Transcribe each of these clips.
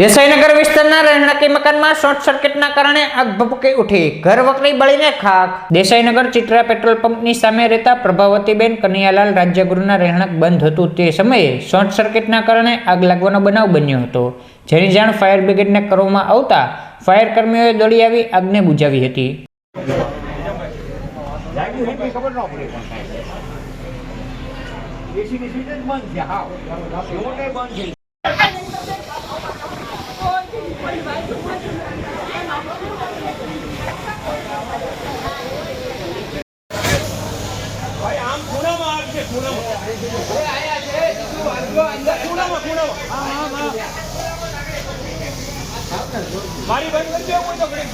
દેસાઈનગર વિસ્તારના રહેણાંકી મકાનમાં શોર્ટ સર્કિટના કારણે આગ ભભૂકી ઉઠી. ઘર વકરી બળીને ખાક દેસાઈનગર ચિત્રા પેટ્રોલ પંપની સામે રહેતા પ્રભાવતીબેન કનૈયાલાલ રાજ્યગુરુના રહેણાંક બંધ હતું તે સમયે શોર્ટ સર્કિટના કારણે આગ લાગવાનો બનાવ બન્યો હતો. જેની જાણ ફાયર બ્રિગેડને કરવામાં આવતા ફાયર કર્મીઓએ દોડી આવી આગને બુજાવી હતી. મારી બંધ કરજો કોઈ તો ઘડીક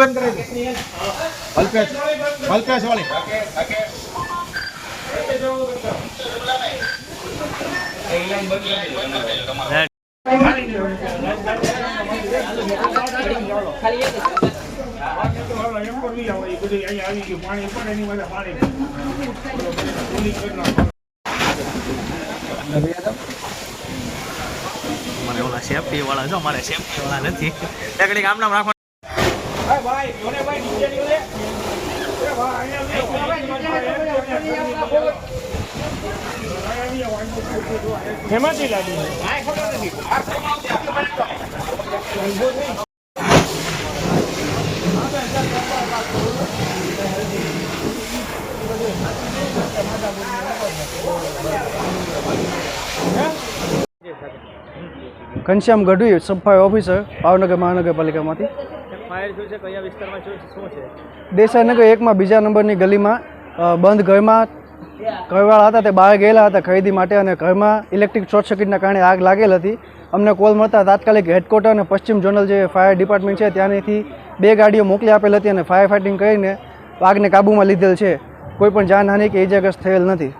બંધ કરી અલ્પેશ અલ્પેશ વાળી. પણ પાણી એની પાણી નાખો. મને ઓલા સેફટી વાળા જો મારે સેફટી વાળા નથી. નામ રાખવાનું. ભાઈ જોને ભાઈ નીચે નીકળે. એ ભાઈ અહીંયા લાગી ઘનશ્યામ ગઢવી સફાઈ ઓફિસર ભાવનગર મહાનગરપાલિકામાંથી. ફાયર શું દેસાઈનગર એકમાં, બીજા નંબરની ગલીમાં બંધ ઘરમાં ઘરવાળા હતા, તે બહાર ગયેલા હતા ખરીદી માટે અને ઘરમાં ઇલેક્ટ્રિક શોર્ટ સર્કિટના કારણે આગ લાગેલ હતી. અમને કોલ મળતા તાત્કાલિક હેડક્વાર્ટર અને પશ્ચિમ ઝોનલ જે ફાયર ડિપાર્ટમેન્ટ છે, ત્યાંથી બે ગાડીઓ મોકલી આપેલ હતી અને ફાયર ફાઇટિંગ કરીને આગને કાબૂમાં લીધેલ છે. કોઈ પણ જાનહાનિ કે ઇજાગ્રસ્ત થયેલ નથી.